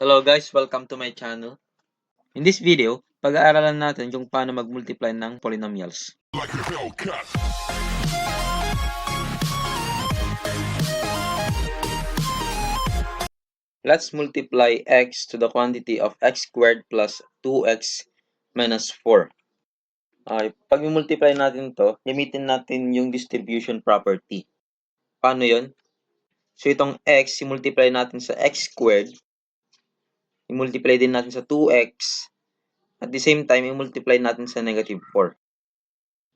Hello guys, welcome to my channel. In this video, pag-aaralan natin yung paano mag-multiply ng polynomials. like. Let's multiply x to the quantity of x squared plus 2x minus 4. Okay, pag multiply natin to, gamitin natin yung distribution property. Paano yon? So itong x, i-multiply natin sa x squared. I-multiply din natin sa 2x. At the same time, i-multiply natin sa negative 4.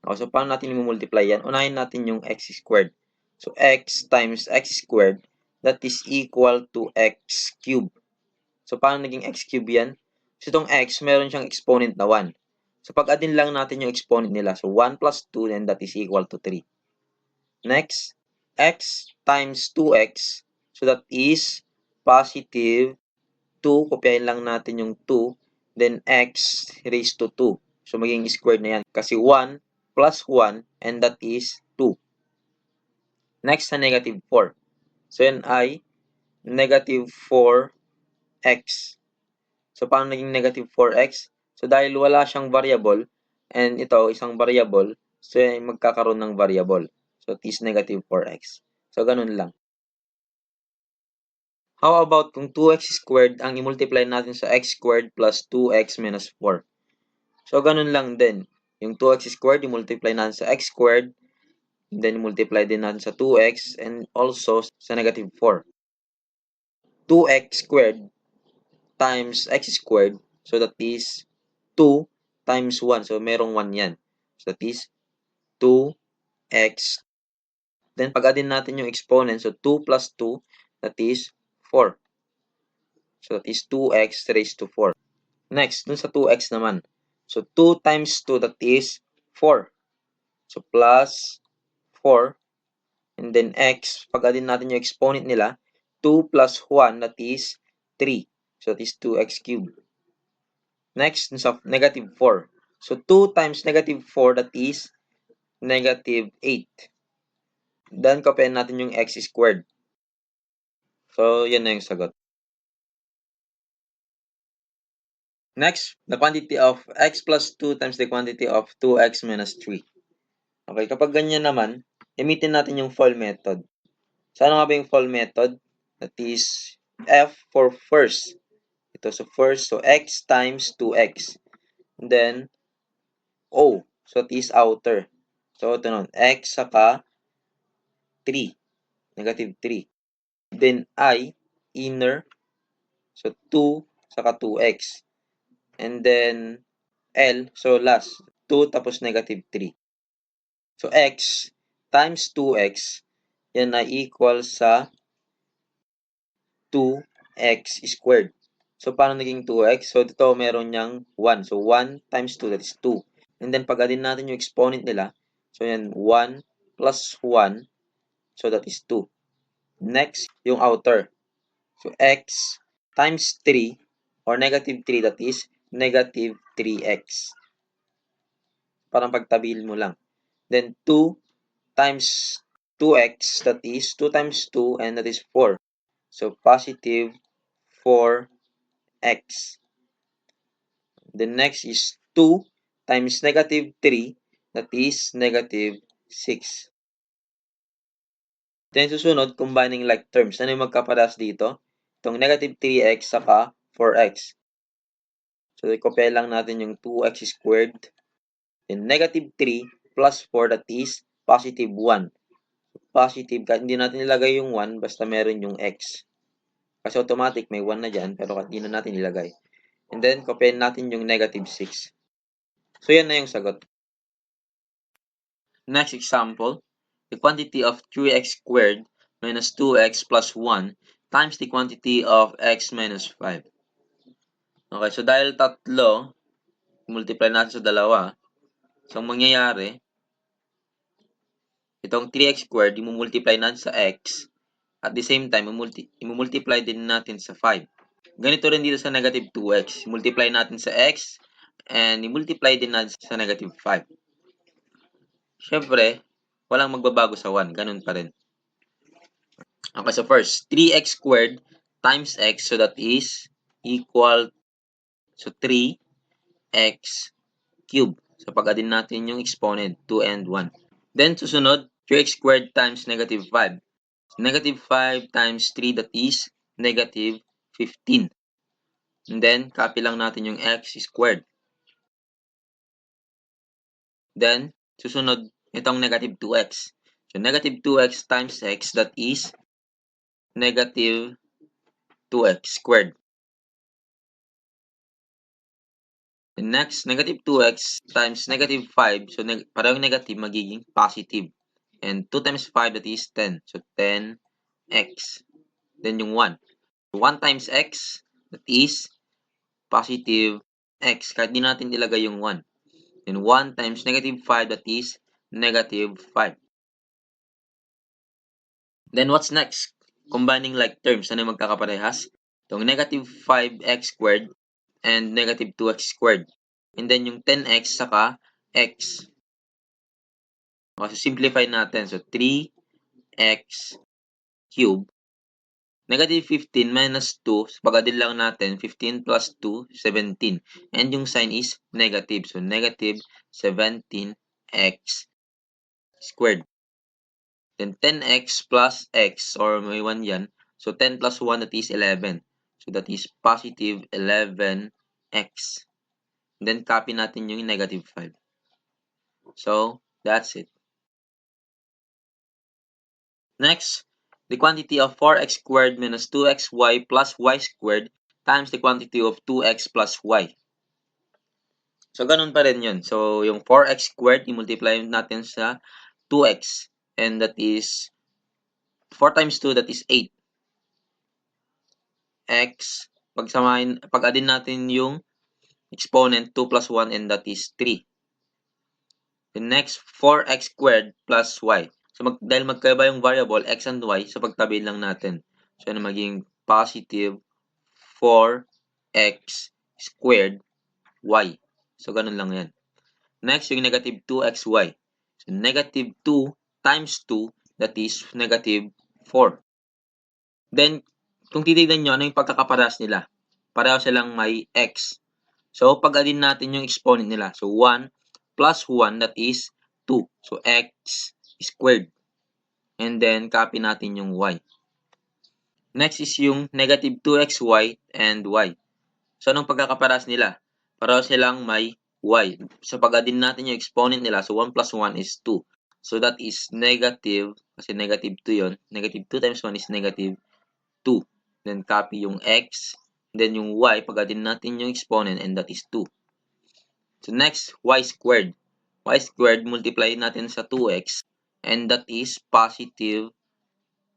Okay, so paano natin i-multiply yan? Unahin natin yung x squared. So x times x squared that is equal to x cube. So, paano naging x cube yan? So, itong x, meron siyang exponent na 1. So, pag-adin lang natin yung exponent nila. So, 1 plus 2, then that is equal to 3. Next, x times 2x. So, that is positive 2. Kopyahin lang natin yung 2. Then, x raised to 2. So, magiging squared na yan. Kasi 1 plus 1, and that is 2. Next, sa negative 4. So, yan ay negative 4x. So, paano naging negative 4x? So, dahil wala siyang variable, and ito, isang variable, so magkakaroon ng variable. So, it is negative 4x. So, ganun lang. How about kung 2x squared ang i-multiply natin sa x squared plus 2x minus 4? So, ganun lang din. Yung 2x squared, i-multiply natin sa x squared, then multiply din natin sa 2x and also sa negative 4. 2x squared times x squared, so that is 2 times 1. So, merong 1 yan. So, that is 2x. Then, pag-adin natin yung exponent, so 2 plus 2, that is 4. So, that is 2x raised to 4. Next, dun sa 2x naman. So, 2 times 2, that is 4. So, plus 4. And then x, pag natin yung exponent nila, 2 plus 1, that is 3. So, that is 2x cubed. Next, sa negative 4. So, 2 times negative 4, that is negative 8. Then, kopyahin natin yung x squared. So, yan na yung sagot. Next, the quantity of x plus 2 times the quantity of 2x minus 3. Okay, kapag ganyan naman, gamitin natin yung fall method. So, ano nga ba yung fall method? That is f for first. Ito, so first, so x times 2x. And then, o. So, it is outer. So, ito nun, x saka 3. Negative 3. Then, i, inner. So, 2 saka 2x. And then, L, so last, 2 tapos negative 3. So, x times 2x, yan na equal sa 2x squared. So, paano naging 2x? So, dito meron niyang 1. So, 1 times 2, that is 2. And then, pag natin yung exponent nila, so yan, 1 plus 1, so that is 2. Next, yung outer. So, x times 3, or negative 3, that is negative 3x. Parang pagtabil mo lang. Then 2 times 2x, that is 2 times 2, and that is 4. So, positive 4x. The next is 2 times negative 3, that is negative 6. Then, susunod, combining like terms. Ano yung magkaparas dito? Itong negative 3x saka 4x. So, i-compare lang natin yung 2x squared. Then, negative 3 plus 4, that is positive 1. Positive, kahit hindi natin ilagay yung 1, basta meron yung x. Kasi automatic, may 1 na dyan, pero hindi na natin ilagay. And then, compare natin yung negative 6. So, yan na yung sagot. Next example, the quantity of 3x squared minus 2x plus 1 times the quantity of x minus 5. Okay, so dahil tatlo, multiply natin sa dalawa, so ang mangyayari, itong 3x squared, imumultiply natin sa x, at the same time, imumultiply din natin sa 5. Ganito rin dito sa negative 2x. Multiply natin sa x, and imultiply din natin sa negative 5. Siyempre, walang magbabago sa 1. Ganun pa rin. Okay, so first, 3x squared times x, so that is equal so 3x cube. So pag-adin natin yung exponent 2 and 1. Then susunod 3x squared times negative 5. So, negative 5 times 3 that is negative 15. And then copy lang natin yung x squared. Then susunod itong negative 2x. So negative 2x times x that is negative 2x squared. And next, negative 2x times negative 5. So, neg parang negative magiging positive. And 2 times 5, that is 10. So, 10x. Then yung 1. 1 times x, that is positive x. Kahit di natin ilagay yung 1. Then 1 times negative 5, that is negative 5. Then what's next? Combining like terms. Ano yung magkakaparehas? Itong negative 5x squared and negative 2x squared. And then yung 10x saka x. Okay, so simplify natin. So 3x cube. Negative 15 minus 2. So pag-adin lang natin, 15 plus 2, 17. And yung sign is negative. So negative 17x squared. Then 10x plus x, or may 1 yan. So 10 plus 1, that is 11. So that is positive 11x. Then copy natin yung negative 5. So that's it. Next, the quantity of 4x squared minus 2xy plus y squared times the quantity of 2x plus y. So, ganun pa rin yun. So, yung 4x squared, i-multiply natin sa 2x. And that is 4 times 2, that is 8. x, pagsamahin, pag-adin natin yung exponent 2 plus 1 and that is 3. The next, 4x squared plus y. So, mag, dahil magkaiba yung variable, x and y, so pagtabi lang natin. So, ano maging positive 4x squared y. So, ganun lang yan. Next, yung negative 2xy. So, negative 2 times 2, that is negative 4. Then, kung titignan nyo, ano yung pagkakaparas nila? Pareho silang may x. So, pag-adin natin yung exponent nila. So, 1 plus 1, that is 2. So, x squared. And then, copy natin yung y. Next is yung negative 2xy and y. So, anong pagkakaparas nila? Para silang may y. So, pag-adin natin yung exponent nila, so 1 plus 1 is 2. So, that is negative, kasi negative 2 yon Negative 2 times 1 is negative 2. Then, copy yung x. Then, yung y, pag-adin natin yung exponent, and that is 2. So, next, y squared. y squared, multiply natin sa 2x. And that is positive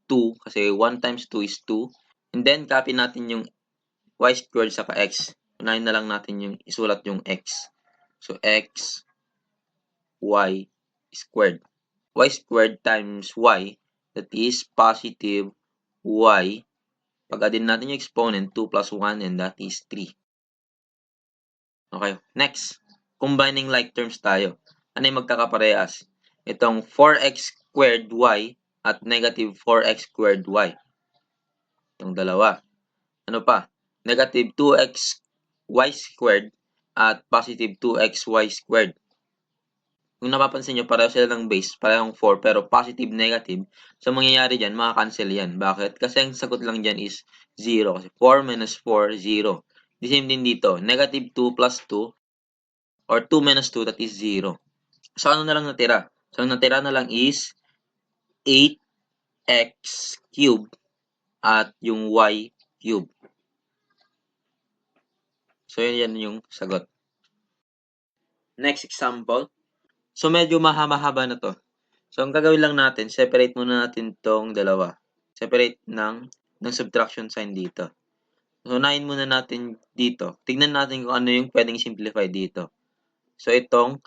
2 kasi 1 times 2 is 2. And then, copy natin yung y squared saka x. Unahin na lang natin yung isulat yung x. So, x, y squared. y squared times y, that is positive y. Pag-adin natin yung exponent, 2 plus 1, and that is 3. Okay, next. Combining like terms tayo. Ano yung magkakaparehas? Itong 4x squared y at negative 4x squared y. Itong dalawa. Ano pa? Negative 2x y squared at positive 2x y squared. Kung napapansin nyo, pareho sila ng base, parehong 4, pero positive, negative. So, mangyayari dyan, makakancel yan. Bakit? Kasi ang sagot lang dyan is 0. Kasi 4 minus 4, 0. The same din dito. Negative 2 plus 2, or 2 minus 2, that is 0. So, ano na lang natira? So, ang natira na lang is 8x cube at yung y cube. So, yan yung sagot. Next example. So, medyo mahaba-haba na to. So, ang gagawin lang natin, separate muna natin tong dalawa. Separate ng, ng subtraction sign dito. So, unahin muna natin dito. Tignan natin kung ano yung pwedeng simplify dito. So, itong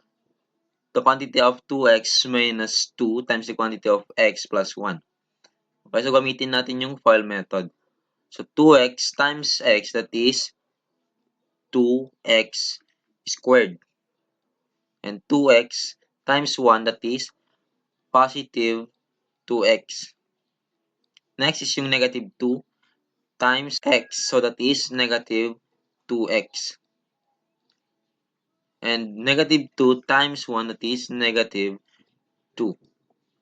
the quantity of 2x minus 2 times the quantity of x plus 1. Okay, so gamitin natin yung FOIL method. So, 2x times x, that is 2x squared. And 2x times 1, that is positive 2x. Next is yung negative 2 times x. So that is negative 2x. And negative 2 times 1 that is negative 2.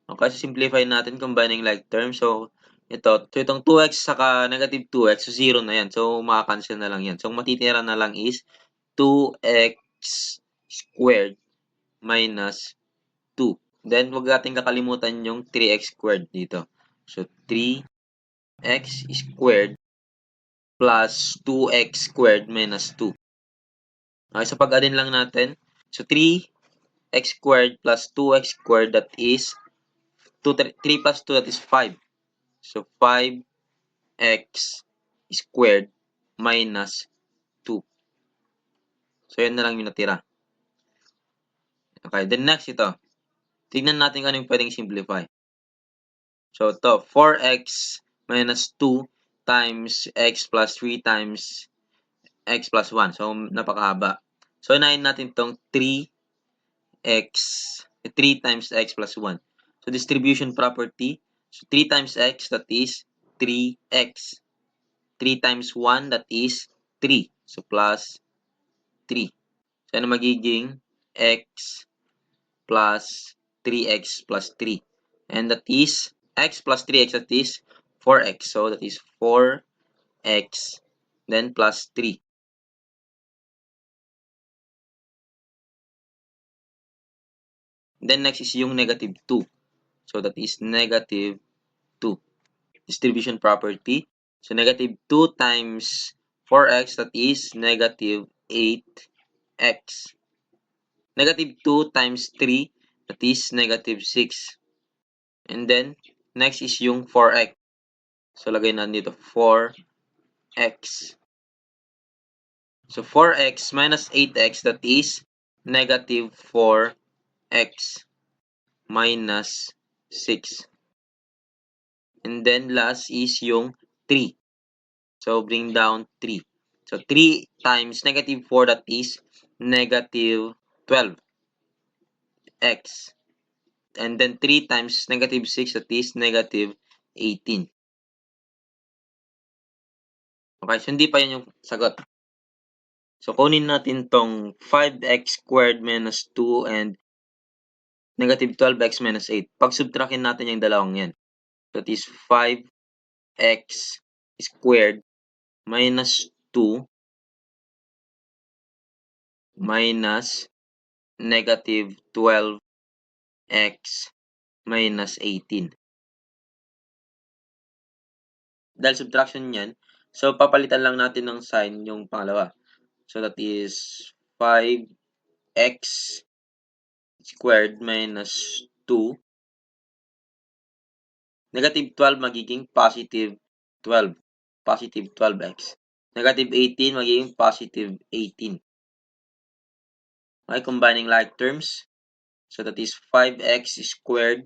Okay, so simplify natin combining like terms. So, ito, so itong 2x saka negative 2x, so 0 na yan. So, makakancel na lang yan. So, ang matitira na lang is 2x squared minus 2. Then, wag natin kakalimutan yung 3x squared dito. So, 3x squared plus 2x squared minus 2. Okay, so pag-addin lang natin. So, 3x squared plus 2x squared that is 2, 3, 3 plus 2 that is 5. So, 5x squared minus 2. So, yan na lang yung natira. Okay, then next ito. Tignan natin kung ano yung pwedeng simplify. So, ito, 4x minus 2 times x plus 3 times x plus 1. So, napakahaba. So, inahin natin itong 3x, 3 times x plus 1. So, distribution property. So, 3 times x, that is 3x. 3 times 1, that is 3. So, plus 3. So, ano magiging x plus 3x plus 3. And that is x plus 3x, that is 4x. So, that is 4x, then plus 3. Then next is yung negative 2. So that is negative 2. Distribution property. So negative 2 times 4x that is negative 8x. Negative 2 times 3 that is negative 6. And then next is yung 4x. So lagay na dito 4x. So 4x minus 8x that is negative 4 x minus 6. And then last is yung 3. So bring down 3. So 3 times negative 4 that is negative 12 x. And then 3 times negative 6 that is negative 18. Okay, so hindi pa yun yung sagot. So kunin natin tong 5x squared minus 2 and negative 12x minus 8. Pag subtractin natin yung dalawang yan. That is 5x squared minus 2 minus negative 12x minus 18. Dahil subtraction yan, so papalitan lang natin ng sign yung pangalawa. So that is 5x squared minus 2. Negative 12 magiging positive 12. Positive 12x. Negative 18 magiging positive 18. Okay, combining like terms. So that is 5x squared.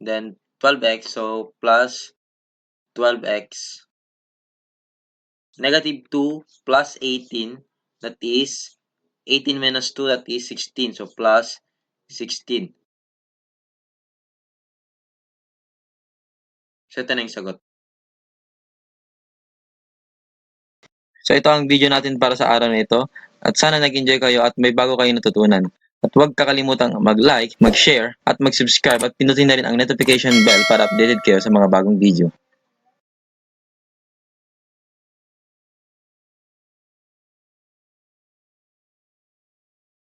Then 12x, so plus 12x. Negative 2 plus 18 that is 18 minus 2 that is 16 so plus 16 so ito na yung sagot. So ito ang video natin para sa araw na ito. At sana nag-enjoy kayo at may bago kayo natutunan. At huwag kakalimutan mag-like, mag-share at mag-subscribe at pinutin na rin ang notification bell para updated kayo sa mga bagong video.